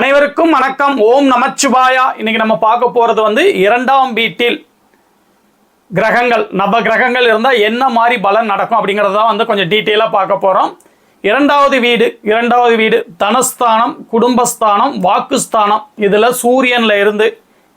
அனைவருக்கும் வணக்கம். ஓம் நமச்சிவாயா. இன்னைக்கு நம்ம பார்க்க போறது வந்து இரண்டாம் வீட்டில் கிரகங்கள் நவ கிரகங்கள் இருந்தால் என்ன மாதிரி பலன் நடக்கும் அப்படிங்கிறது தான் வந்து கொஞ்சம் டீட்டெயிலாக பார்க்க போகிறோம் இரண்டாவது வீடு இரண்டாவது வீடு தனஸ்தானம் குடும்பஸ்தானம் வாக்குஸ்தானம். இதில் சூரியனில் இருந்து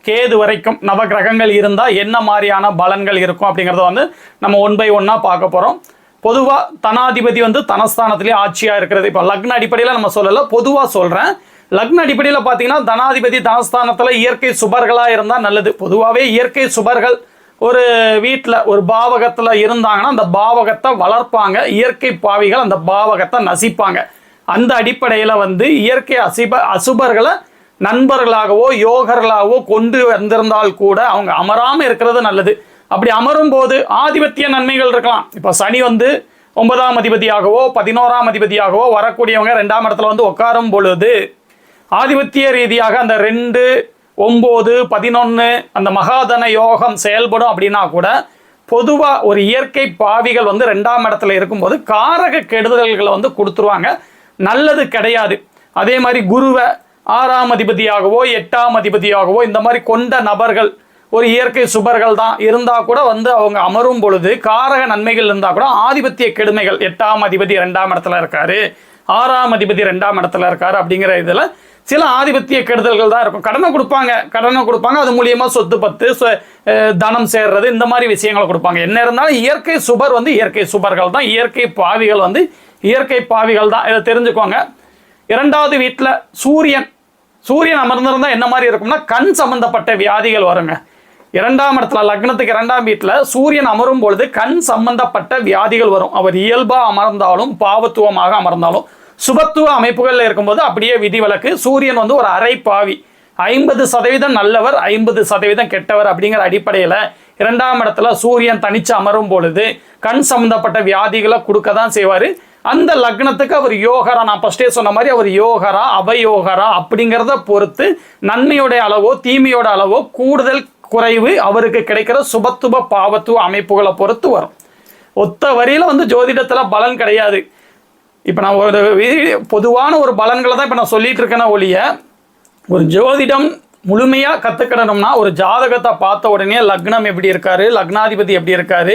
கேது வரைக்கும் நவ கிரகங்கள் இருந்தால் என்ன மாதிரியான பலன்கள் இருக்கும் அப்படிங்கிறத வந்து நம்ம ஒன் பை ஒன்னாக பார்க்க போகிறோம் பொதுவாக தனாதிபதி வந்து தனஸ்தானத்திலே ஆட்சியாக இருக்கிறது. இப்போ லக்ன அடிப்படையில் நம்ம சொல்லலை பொதுவாக சொல்கிறேன் லக்ன அடிப்படையில் பார்த்தீங்கன்னா தனாதிபதி தனஸ்தானத்தில் இயற்கை சுபர்களாக இருந்தால் நல்லது. பொதுவாகவே இயற்கை சுபர்கள் ஒரு வீட்டில் ஒரு பாவகத்தில் இருந்தாங்கன்னா அந்த பாவகத்தை வளர்ப்பாங்க. இயற்கை பாவிகள் அந்த பாவகத்தை நசிப்பாங்க. அந்த அடிப்படையில் வந்து இயற்கை அசிப அசுபர்களை நண்பர்களாகவோ யோகர்களாகவோ கொண்டு வந்திருந்தால் கூட அவங்க அமராமல் இருக்கிறது நல்லது. அப்படி அமரும் போது ஆதிபத்திய நன்மைகள் இருக்கலாம். இப்போ சனி வந்து ஒன்பதாம் அதிபதியாகவோ பதினோராம் அதிபதியாகவோ வரக்கூடியவங்க ரெண்டாம் இடத்துல வந்து உட்காரும் பொழுது ஆதிபத்திய ரீதியாக அந்த ரெண்டு ஒம்பது பதினொன்று அந்த மகாதன யோகம் செயல்படும் அப்படின்னா கூட பொதுவாக ஒரு இயற்கை பாவிகள் வந்து ரெண்டாம் இடத்துல இருக்கும்போது காரக கெடுதல்களை வந்து கொடுத்துருவாங்க. நல்லது கிடையாது. அதே மாதிரி குருவை ஆறாம் அதிபதியாகவோ எட்டாம் அதிபதியாகவோ இந்த மாதிரி கொண்ட நபர்கள் ஒரு இயற்கை சுபர்கள் தான் இருந்தால் கூட வந்து அவங்க அமரும் பொழுது காரக நன்மைகள் இருந்தால் கூட ஆதிபத்திய கெடுமைகள் எட்டாம் அதிபதி ரெண்டாம் இடத்துல இருக்காரு ஆறாம் அதிபதி ரெண்டாம் இடத்துல இருக்காரு அப்படிங்கிற இதில் சில ஆதிபத்திய கெடுதல்கள் தான் இருக்கும். கடனை கொடுப்பாங்க. கடனை கொடுப்பாங்க. அது மூலியமாக சொத்து பத்து தனம் சேர்றது இந்த மாதிரி விஷயங்களை கொடுப்பாங்க. என்ன இருந்தாலும் இயற்கை சுபர் வந்து இயற்கை சுபர்கள் தான். இயற்கை பாவிகள் வந்து இயற்கை பாவிகள் தான். இதை தெரிஞ்சுக்கோங்க. இரண்டாவது வீட்டில் சூரியன். சூரியன் அமர்ந்திருந்தால் என்ன மாதிரி இருக்கும்னா கண் சம்பந்தப்பட்ட வியாதிகள் வருங்க. இரண்டாம் இடத்துல லக்னத்துக்கு இரண்டாம் வீட்டில் சூரியன் அமரும் பொழுது கண் சம்பந்தப்பட்ட வியாதிகள் வரும். அவர் இயல்பாக அமர்ந்தாலும் பாவத்துவமாக அமர்ந்தாலும் சுபத்துவ அமைப்புகளில் இருக்கும்போது அப்படியே விதிவிலக்கு சூரியன் வந்து ஒரு அரை பாவி. ஐம்பது சதவீதம் நல்லவர் ஐம்பது சதவீதம் கெட்டவர் அப்படிங்கிற அடிப்படையில் இரண்டாம் இடத்துல சூரியன் தனிச்சு அமரும் பொழுது கண் சம்பந்தப்பட்ட வியாதிகளை கொடுக்க தான் செய்வார். அந்த லக்னத்துக்கு அவர் யோகரா நான் ஃபஸ்ட்டே சொன்ன மாதிரி அவர் யோகரா அவயோகரா அப்படிங்கிறத பொறுத்து நன்மையோட அளவோ தீமையோட அளவோ கூடுதல் குறைவு அவருக்கு கிடைக்கிற சுபத்துவ பாவத்துவ அமைப்புகளை பொறுத்து வரும். ஒத்த வரியில வந்து ஜோதிடத்தில் பலன் கிடையாது. இப்போ நான் ஒரு பொதுவான ஒரு பலன்களை தான் இப்போ நான் சொல்லிட்டு இருக்கேன ஒழிய ஒரு ஜோதிடம் முழுமையாக கற்றுக்கிடணும்னா ஒரு ஜாதகத்தை பார்த்த உடனே லக்னம் எப்படி இருக்காரு லக்னாதிபதி எப்படி இருக்காரு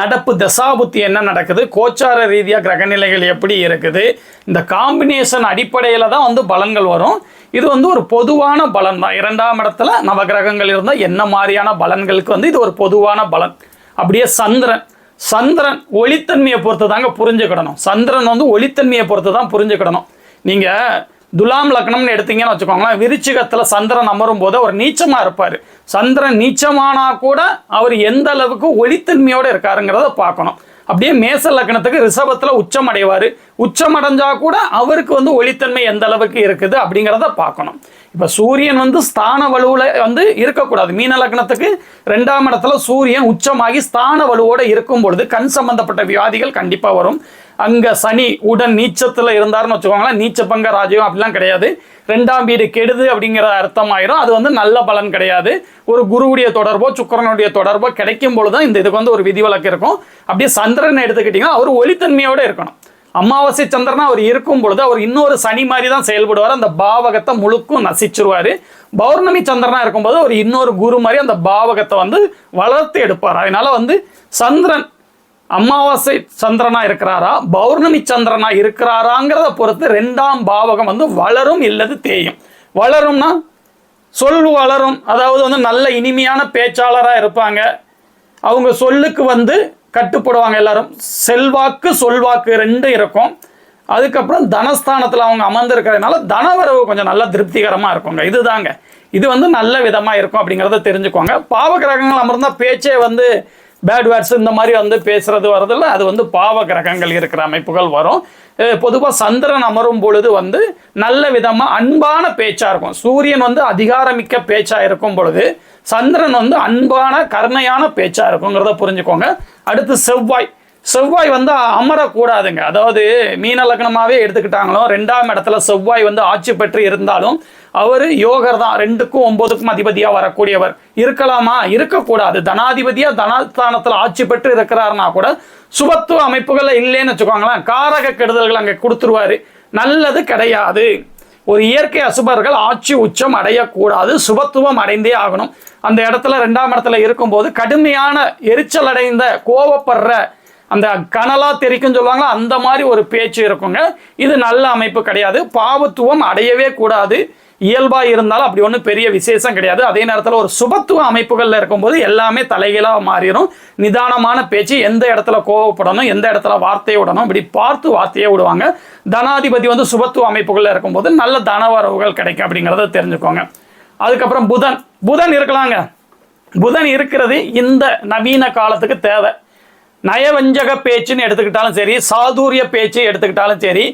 நடப்பு தசாபுத்தி என்ன நடக்குது கோச்சார ரீதியாக கிரகநிலைகள் எப்படி இருக்குது இந்த காம்பினேஷன் அடிப்படையில் தான் வந்து பலன்கள் வரும். இது வந்து ஒரு பொதுவான பலன் தான். இரண்டாம் இடத்துல நவகிரகங்கள் இருந்தால் என்ன மாதிரியான பலன்களுக்கு வந்து இது ஒரு பொதுவான பலன். அப்படியே சந்திரன் சந்திரன் ஒளித்தன்மையை பொறுத்து தாங்க புரிஞ்சுக்கிடணும். சந்திரன் வந்து ஒளித்தன்மையை பொறுத்து தான் புரிஞ்சுக்கிடணும். நீங்கள் துலாம் லக்னம்னு எடுத்தீங்கன்னு வச்சுக்கோங்களேன் விருச்சிகத்தில் சந்திரன் அமரும் போது அவர் நீச்சமாக இருப்பார். சந்திரன் நீச்சமானா கூட அவர் எந்த அளவுக்கு ஒளித்தன்மையோடு இருக்காருங்கிறத பார்க்கணும். அப்படியே மேச லக்னத்துக்கு ரிஷபத்தில் உச்சம் அடைவார் உச்சம் அடைஞ்சால் கூட அவருக்கு வந்து ஒளித்தன்மை எந்த அளவுக்கு இருக்குது அப்படிங்கிறத பார்க்கணும். இப்போ சூரியன் வந்து ஸ்தான வலுவில் வந்து இருக்கக்கூடாது. மீன லக்னத்துக்கு ரெண்டாம் இடத்துல சூரியன் உச்சமாகி ஸ்தான வலுவோடு இருக்கும் பொழுது கண் சம்பந்தப்பட்ட வியாதிகள் கண்டிப்பாக வரும். அங்கே சனி உடன் நீச்சத்தில் இருந்தாருன்னு வச்சுக்கோங்களேன். நீச்ச பங்க ராஜ்யம் அப்படிலாம் கிடையாது. ரெண்டாம் வீடு கெடுது அப்படிங்கிற அர்த்தம் ஆயிரும். அது வந்து நல்ல பலன் கிடையாது. ஒரு குருவுடைய தொடர்போ சுக்கிரனுடைய தொடர்போ கிடைக்கும் பொழுது தான் இந்த இதுக்கு வந்து ஒரு விதிவிலக்கு இருக்கும். அப்படியே சந்திரன் எடுத்துக்கிட்டிங்கன்னா அவர் ஒளித்தன்மையோடு இருக்கணும். அமாவாசை சந்திரனா அவர் இருக்கும் பொழுது அவர் இன்னொரு சனி மாதிரி தான் செயல்படுவார். அந்த பாவகத்தை முழுக்கும் நசிச்சிருவார். பௌர்ணமி சந்திரனா இருக்கும்போது அவர் இன்னொரு குரு மாதிரி அந்த பாவகத்தை வந்து வளர்த்து எடுப்பார். அதனால வந்து சந்திரன் அமாவாசை சந்திரனா இருக்கிறாரா? பௌர்ணமி சந்திரனா இருக்கிறாராங்கிறத பொறுத்து ரெண்டாம் பாவகம் வந்து வளரும் இல்லது தேயும். வளரும்னா சொல் வளரும். அதாவது வந்து நல்ல இனிமையான பேச்சாளராக இருப்பாங்க. அவங்க சொல்லுக்கு வந்து கட்டுப்படுவாங்க எல்லாரும். செல்வாக்கு சொல்வாக்கு ரெண்டும் இருக்கும். அதுக்கப்புறம் தனஸ்தானத்தில் அவங்க அமர்ந்திருக்கிறதுனால தனவரவு கொஞ்சம் நல்லா திருப்திகரமாக இருக்குங்க. இதுதாங்க. இது வந்து நல்ல விதமாக இருக்கும் அப்படிங்கிறத தெரிஞ்சுக்கோங்க. பாவ கிரகங்கள் அமர்ந்தால் பேச்சே வந்து பேட் வேர்ட்ஸ் இந்த மாதிரி வந்து பேசுறது வரதில்ல அது வந்து பாவ கிரகங்கள் இருக்கிற அமைப்புகள் வரும். பொதுவாக சந்திரன் அமரும் பொழுது வந்து நல்ல விதமாக அன்பான பேச்சாக இருக்கும். சூரியன் வந்து அதிகாரமிக்க பேச்சாக இருக்கும் பொழுது சந்திரன் வந்து அன்பான கருணையான பேச்சாக இருக்குங்கிறத புரிஞ்சுக்கோங்க. அடுத்து செவ்வாய். செவ்வாய் வந்து அமரக்கூடாதுங்க. அதாவது மீன லக்னமாகவே எடுத்துக்கிட்டாங்களோ ரெண்டாம் இடத்துல செவ்வாய் வந்து ஆட்சி பெற்று இருந்தாலும் அவர் யோகர் தான். ரெண்டுக்கும் ஒன்பதுக்கும் அதிபதியாக வரக்கூடியவர். இருக்கலாமா? இருக்கக்கூடாது. தனாதிபதியாக தனஸ்தானத்தில் ஆட்சி பெற்று இருக்கிறாருன்னா கூட சுபத்துவ அமைப்புகளில் இல்லைன்னு வச்சுக்கோங்களேன். காரக கெடுதல்கள் அங்கே கொடுத்துருவாரு. நல்லது கிடையாது. ஒரு இயற்கை அசுபர்கள் ஆட்சி உச்சம் அடையக்கூடாது. சுபத்துவம் அடைந்தே ஆகணும். அந்த இடத்துல ரெண்டாம் இடத்துல இருக்கும்போது கடுமையான எரிச்சல் அடைந்த கோவப்படுற அந்த கனலா தெரிக்கும் சொல்லுவாங்களா அந்த மாதிரி ஒரு பேச்சு இருக்குங்க. இது நல்ல அமைப்பு கிடையாது. பாவத்துவம் அடையவே கூடாது. இயல்பா இருந்தாலும் அப்படி ஒன்றும் பெரிய விசேஷம் கிடையாது. அதே நேரத்தில் ஒரு சுபத்துவ அமைப்புகளில் இருக்கும்போது எல்லாமே தலைகீழாக மாறிடும். நிதானமான பேச்சு எந்த இடத்துல கோவப்படணும் எந்த இடத்துல வார்த்தையை விடணும் இப்படி பார்த்து வார்த்தையை விடுவாங்க. தனாதிபதி வந்து சுபத்துவ அமைப்புகளில் இருக்கும்போது நல்ல தனவரவுகள் கிடைக்கும் அப்படிங்கிறத தெரிஞ்சுக்கோங்க. அதுக்கப்புறம் புதன். புதன் இருக்கலாங்க. புதன் இருக்கிறது இந்த நவீன காலத்துக்கு தேவை. நயவஞ்சக பேச்சுன்னு எடுத்துக்கிட்டாலும் சரி சாதுரிய பேச்சு எடுத்துக்கிட்டாலும் சரி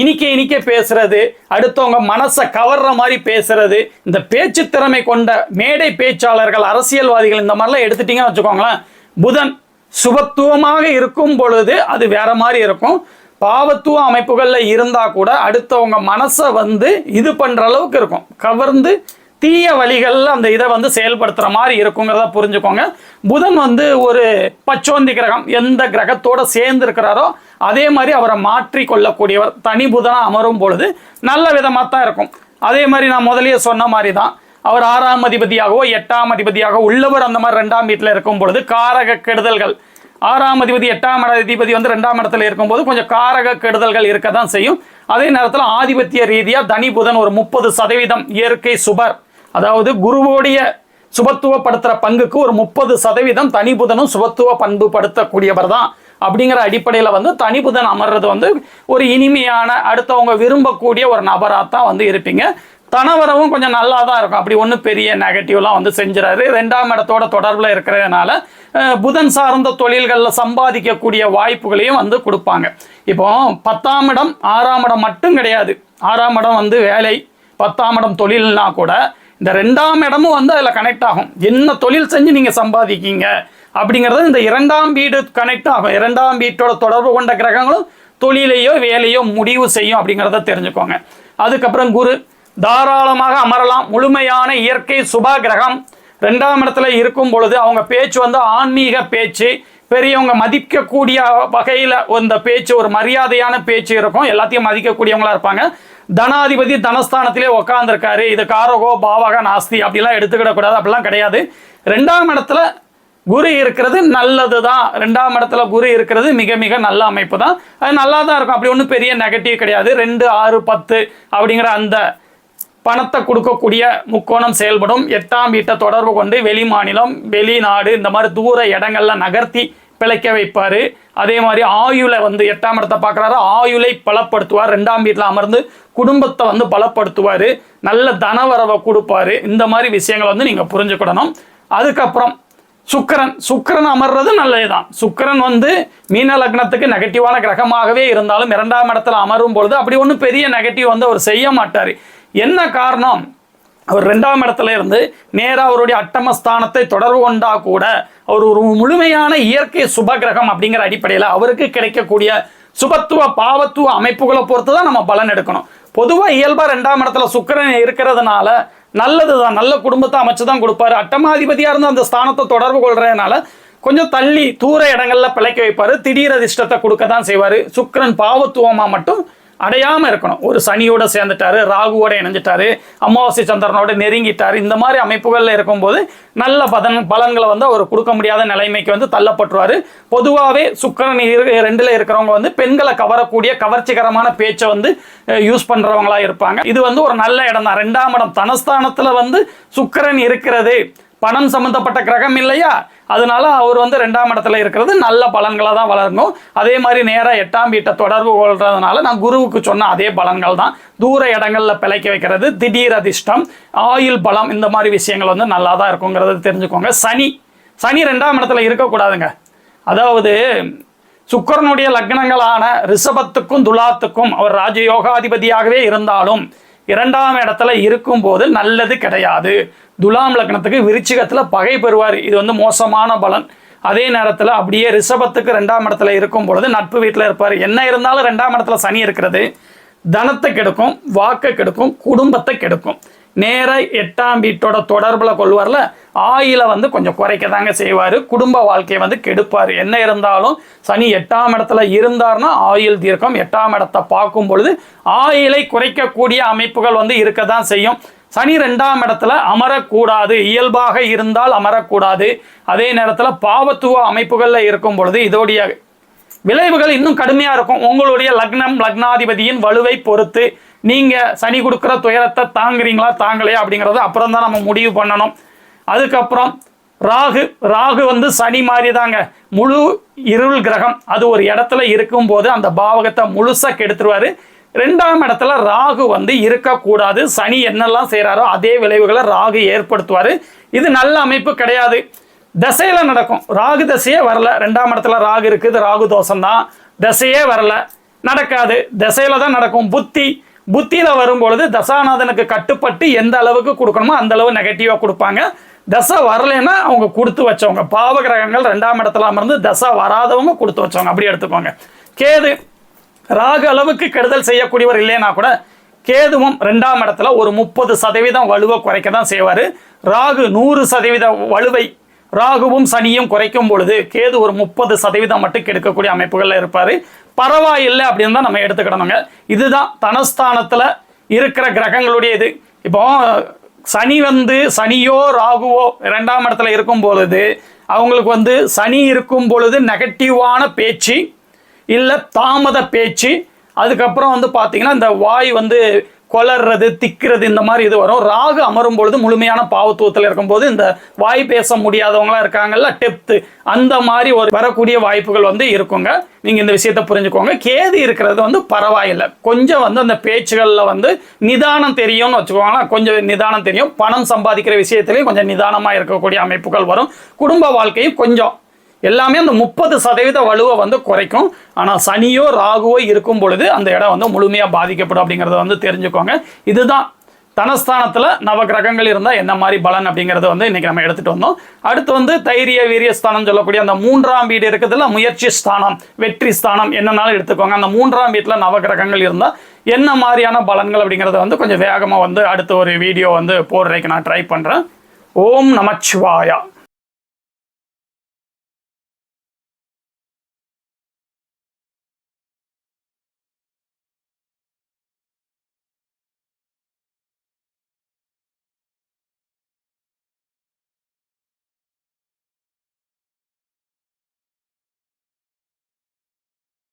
இனிக்க இனிக்க பேசுறது அடுத்தவங்க மனசை கவர்ற மாதிரி பேசுறது இந்த பேச்சு திறமை கொண்ட மேடை பேச்சாளர்கள் அரசியல்வாதிகள் இந்த மாதிரிலாம் எடுத்துட்டீங்கன்னு வச்சுக்கோங்களேன் புதன் சுபத்துவமாக இருக்கும் பொழுது அது வேற மாதிரி இருக்கும். பாவத்துவ அமைப்புகளில் இருந்தால் கூட அடுத்தவங்க மனசை வந்து இது பண்ணுற அளவுக்கு இருக்கும். கவர்ந்து தீய வழிகளில் அந்த இதை வந்து செயல்படுத்துகிற மாதிரி இருக்குங்கிறத புரிஞ்சுக்கோங்க. புதன் வந்து ஒரு பச்சோந்தி கிரகம் எந்த கிரகத்தோடு சேர்ந்து இருக்கிறாரோ அதே மாதிரி அவரை மாற்றி கொள்ளக்கூடியவர் தனி புதனாக அமரும் பொழுது நல்ல விதமாக தான் இருக்கும். அதே மாதிரி நான் முதலியே சொன்ன மாதிரி தான் அவர் ஆறாம் அதிபதியாகவோ எட்டாம் அதிபதியாகவோ உள்ளவர் அந்த மாதிரி ரெண்டாம் வீட்டில் இருக்கும் பொழுது காரக கெடுதல்கள். ஆறாம் அதிபதி எட்டாம் அதிபதி வந்து ரெண்டாம் இடத்துல இருக்கும்போது கொஞ்சம் காரக கெடுதல்கள் இருக்க தான் செய்யும். அதே நேரத்தில் ஆதிபத்திய ரீதியாக தனி புதன் ஒரு முப்பது சதவீதம் இயற்கை சுபர். அதாவது குருவோடைய சுபத்துவப்படுத்துகிற பங்குக்கு ஒரு முப்பது சதவீதம் தனி புதனும் சுபத்துவ பண்பு படுத்தக்கூடியவர் தான் அப்படிங்கிற அடிப்படையில் வந்து தனி புதன் அமர்றது வந்து ஒரு இனிமையான அடுத்தவங்க விரும்பக்கூடிய ஒரு நபராக தான் வந்து இருப்பீங்க. தனவரவும் கொஞ்சம் நல்லா தான் இருக்கும். அப்படி ஒன்றும் பெரிய நெகட்டிவ்லாம் வந்து செஞ்சுறாரு ரெண்டாம் இடத்தோட தொடர்பில் இருக்கிறதுனால புதன் சார்ந்த தொழில்களில் சம்பாதிக்கக்கூடிய வாய்ப்புகளையும் வந்து கொடுப்பாங்க. இப்போ பத்தாம் இடம் ஆறாம் இடம் மட்டும் கிடையாது. ஆறாம் இடம் வந்து வேலை பத்தாம் இடம் தொழில்னா கூட இந்த ரெண்டாம் இடமும் வந்து அதில் கனெக்ட் ஆகும். என்ன தொழில் செஞ்சு நீங்கள் சம்பாதிக்கீங்க? அப்படிங்கிறது இந்த இரண்டாம் வீடு கனெக்ட் ஆகும். இரண்டாம் வீட்டோட தொடர்பு கொண்ட கிரகங்களும் தொழிலையோ வேலையோ முடிவு செய்யும் அப்படிங்கிறத தெரிஞ்சுக்கோங்க. அதுக்கப்புறம் குரு தாராளமாக அமரலாம். முழுமையான இயற்கை சுபா கிரகம். ரெண்டாம் இடத்துல இருக்கும் பொழுது அவங்க பேச்சு வந்து ஆன்மீக பேச்சு. பெரியவங்க மதிக்கக்கூடிய வகையில் இந்த பேச்சு ஒரு மரியாதையான பேச்சு இருக்கும். எல்லாத்தையும் மதிக்கக்கூடியவங்களா இருப்பாங்க. தனாதிபதி தனஸ்தானத்திலே உக்காந்துருக்காரு. இது காரகோ பாவக நாஸ்தி அப்படிலாம் எடுத்துக்கிடக்கூடாது அப்படிலாம் கிடையாது. ரெண்டாம் இடத்துல குரு இருக்கிறது நல்லது தான் ரெண்டாம் இடத்துல குரு இருக்கிறது மிக மிக நல்ல அமைப்பு தான் அது நல்லா தான் இருக்கும். அப்படி ஒன்றும் பெரிய நெகட்டிவ் கிடையாது. ரெண்டு ஆறு பத்து அப்படிங்கிற அந்த பணத்தை கொடுக்கக்கூடிய முக்கோணம் செயல்படும். எட்டாம் வீட்டை தொடர்பு கொண்டு வெளி மாநிலம் வெளிநாடு இந்த மாதிரி தூர இடங்கள்ல நகர்த்தி பிழைக்க வைப்பார். அதே மாதிரி ஆயுளை வந்து எட்டாம் இடத்தை பார்க்குறாரு. ஆயுளை பலப்படுத்துவார். ரெண்டாம் வீட்டில் அமர்ந்து குடும்பத்தை வந்து பலப்படுத்துவார். நல்ல தனவரவை கொடுப்பாரு. இந்த மாதிரி விஷயங்களை வந்து நீங்கள் புரிஞ்சுக்கிடணும். அதுக்கப்புறம் சுக்கிரன். சுக்கரன் அமர்றது நல்லதுதான். சுக்கரன் வந்து மீன லக்னத்துக்கு நெகட்டிவான கிரகமாகவே இருந்தாலும் இரண்டாம் இடத்துல அமரும் பொழுது அப்படி ஒன்றும் பெரிய நெகட்டிவ் வந்து அவர் செய்ய மாட்டார். என்ன காரணம்? அவர் ரெண்டாம் இடத்துல இருந்து நேராக அவருடைய அட்டமஸ்தானத்தை தொடர்பு கொண்டா கூட அவர் ஒரு முழுமையான இயற்கை சுபகிரகம் அப்படிங்கிற அடிப்படையில் அவருக்கு கிடைக்கக்கூடிய சுபத்துவ பாவத்துவ அமைப்புகளை பொறுத்து தான் நம்ம பலன் எடுக்கணும். பொதுவாக இயல்பாக ரெண்டாம் இடத்துல சுக்கரன் இருக்கிறதுனால நல்லது தான் நல்ல குடும்பத்தை அமைச்சு தான் கொடுப்பாரு. அட்டமாதிபதியாக இருந்து அந்த ஸ்தானத்தை தொடர்பு கொள்றதுனால கொஞ்சம் தள்ளி தூர இடங்களில் பிழைக்க வைப்பார். திடீர் அதிர்ஷ்டத்தை கொடுக்க தான் செய்வார். சுக்கரன் பாவத்துவமாக மட்டும் அடையாமல் இருக்கணும். ஒரு சனியோட சேர்ந்துட்டாரு ராகுவோட இணைஞ்சிட்டாரு அமாவாசை சந்திரனோட நெருங்கிட்டாரு இந்த மாதிரி அமைப்புகளில் இருக்கும்போது நல்ல பதன் பலன்களை வந்து அவர் கொடுக்க முடியாத நிலைமைக்கு வந்து தள்ளப்பட்டுருவார். பொதுவாகவே சுக்கரன் ரெண்டில் இருக்கிறவங்க வந்து பெண்களை கவரக்கூடிய கவர்ச்சிகரமான பேச்சை வந்து யூஸ் பண்ணுறவங்களாக இருப்பாங்க. இது வந்து ஒரு நல்ல இடம் தான். ரெண்டாம் இடம் தனஸ்தானத்தில் வந்து சுக்கரன் இருக்கிறது. பணம் சம்மந்தப்பட்ட கிரகம் இல்லையா? அதனால அவர் வந்து ரெண்டாம் இடத்துல இருக்கிறது நல்ல பலன்களாக தான் வளரணும். அதே மாதிரி நேராக எட்டாம் வீட்டை தொடர்பு கொள்றதுனால நான் குருவுக்கு சொன்ன அதே பலன்கள் தான். தூர இடங்களில் பிழைக்க வைக்கிறது திடீர் அதிர்ஷ்டம் ஆயுள் பலம் இந்த மாதிரி விஷயங்கள் வந்து நல்லா தான் இருக்குங்கிறத தெரிஞ்சுக்கோங்க. சனி சனி ரெண்டாம் இடத்துல இருக்கக்கூடாதுங்க. அதாவது சுக்கரனுடைய லக்னங்களான ரிஷபத்துக்கும் துலாத்துக்கும் அவர் ராஜயோகாதிபதியாகவே இருந்தாலும் இரண்டாம் இடத்துல இருக்கும்போது நல்லது கிடையாது. துலாம் லக்னத்துக்கு விருச்சிகத்தில் பகை பெறுவார். இது வந்து மோசமான பலன். அதே நேரத்தில் அப்படியே ரிஷபத்துக்கு ரெண்டாம் இடத்துல இருக்கும் பொழுது நட்பு வீட்டில் இருப்பார். என்ன இருந்தாலும் ரெண்டாம் இடத்துல சனி இருக்கிறது. தனத்தை கெடுக்கும் வாக்கை கெடுக்கும் குடும்பத்தை கெடுக்கும். நேராக எட்டாம் வீட்டோட தொடர்பில் கொள்வார்ல ஆயில வந்து கொஞ்சம் குறைக்க தாங்க செய்வார் குடும்ப வாழ்க்கையை வந்து கெடுப்பார். என்ன இருந்தாலும் சனி எட்டாம் இடத்துல இருந்தார்னா ஆயில் தீர்க்கம். எட்டாம் இடத்தை பார்க்கும் பொழுது ஆயிலை குறைக்கக்கூடிய அமைப்புகள் வந்து இருக்க தான் செய்யும். சனி ரெண்டாம் இடத்துல அமரக்கூடாது. இயல்பாக இருந்தால் அமரக்கூடாது. அதே நேரத்தில் பாவத்துவ அமைப்புகளில் இருக்கும் பொழுது இதோடைய விளைவுகள் இன்னும் கடுமையாக இருக்கும். உங்களுடைய லக்னம் லக்னாதிபதியின் வலுவை பொறுத்து நீங்கள் சனி கொடுக்குற துயரத்தை தாங்குறீங்களா தாங்கலையா அப்படிங்கிறத அப்புறம் தான் நம்ம முடிவு பண்ணணும். அதுக்கப்புறம் ராகு ராகு வந்து சனி மாதிரி தாங்க முழு இருள் கிரகம் அது ஒரு இடத்துல இருக்கும்போது அந்த பாவகத்தை முழுசாக கெடுத்துருவார். ரெண்டாம் இடத்துல ராகு வந்து இருக்கக்கூடாது. சனி என்னெல்லாம் செய்கிறாரோ அதே விளைவுகளை ராகு ஏற்படுத்துவார். இது நல்ல அமைப்பு கிடையாது. தசையில் நடக்கும். ராகு தசையே வரல. ரெண்டாம் இடத்துல ராகு இருக்குது. ராகு தோஷம் தான் தசையே வரல. நடக்காது. தசையில் தான் நடக்கும். புத்தி புத்தியில் வரும்பொழுது தசாநாதனுக்கு கட்டுப்பட்டு எந்த அளவுக்கு கொடுக்கணுமோ அந்த அளவு நெகட்டிவாக கொடுப்பாங்க. தசை வரலைன்னா அவங்க கொடுத்து வச்சவங்க. பாவ கிரகங்கள் ரெண்டாம் இடத்துல அமர்ந்து தசை வராதவங்க கொடுத்து வச்சவங்க. அப்படி எடுத்துக்கோங்க. கேது ராகு அளவுக்கு கெடுதல் செய்யக்கூடியவர் இல்லைன்னா கூட கேதுவும் ரெண்டாம் இடத்துல ஒரு முப்பது சதவீதம் வலுவை குறைக்க தான் செய்வார். ராகு நூறு சதவீத வலுவை ராகுவும் சனியும் குறைக்கும் பொழுது கேது ஒரு முப்பது சதவீதம் மட்டும் கெடுக்கக்கூடிய அமைப்புகளில் இருப்பார். பரவாயில்லை அப்படின்னு தான் நம்ம எடுத்துக்கிடணுங்க. இதுதான் தனஸ்தானத்தில் இருக்கிற கிரகங்களுடைய இது. இப்போ சனி வந்து சனியோ ராகுவோ ரெண்டாம் இடத்துல இருக்கும் பொழுது அவங்களுக்கு வந்து சனி இருக்கும் பொழுது நெகட்டிவான பேச்சு இல்லை தாமத பேச்சு அதுக்கப்புறம் வந்து பார்த்தீங்கன்னா இந்த வாய் வந்து கொளர்றது திக்கிறது இந்த மாதிரி இது வரும். ராகு அமரும் பொழுது முழுமையான பாவத்துவத்தில் இருக்கும்போது இந்த வாய் பேச முடியாதவங்களாம் இருக்காங்கல்ல டெப்த்து அந்த மாதிரி ஒரு வரக்கூடிய வாய்ப்புகள் வந்து இருக்குங்க. நீங்கள் இந்த விஷயத்தை புரிஞ்சுக்கோங்க. கேது இருக்கிறது வந்து பரவாயில்லை. கொஞ்சம் வந்து அந்த பேச்சுகளில் வந்து நிதானம் தெரியும்னு வச்சுக்கோங்களேன். கொஞ்சம் நிதானம் தெரியும். பணம் சம்பாதிக்கிற விஷயத்துலையும் கொஞ்சம் நிதானமாக இருக்கக்கூடிய அமைப்புகள் வரும். குடும்ப வாழ்க்கையும் கொஞ்சம் எல்லாமே அந்த முப்பது சதவீத வலுவை வந்து குறைக்கும். ஆனால் சனியோ ராகுவோ இருக்கும் பொழுது அந்த இடம் வந்து முழுமையாக பாதிக்கப்படும் அப்படிங்கிறத வந்து தெரிஞ்சுக்கோங்க. இதுதான் தனஸ்தானத்தில் நவகிரகங்கள் இருந்தால் என்ன மாதிரி பலன் அப்படிங்கிறத வந்து இன்றைக்கி நம்ம எடுத்துகிட்டு வந்தோம். அடுத்து வந்து தைரிய வீரிய ஸ்தானம் சொல்லக்கூடிய அந்த மூன்றாம் வீடு இருக்கிறதுல முயற்சி ஸ்தானம் வெற்றி ஸ்தானம் என்னன்னாலும் எடுத்துக்கோங்க. அந்த மூன்றாம் வீட்டில் நவகிரகங்கள் இருந்தால் என்ன மாதிரியான பலன்கள் அப்படிங்கிறத வந்து கொஞ்சம் வேகமாக வந்து அடுத்த ஒரு வீடியோ வந்து போடுறதுக்கு நான் ட்ரை பண்ணுறேன் ஓம் நமச்சிவாயா.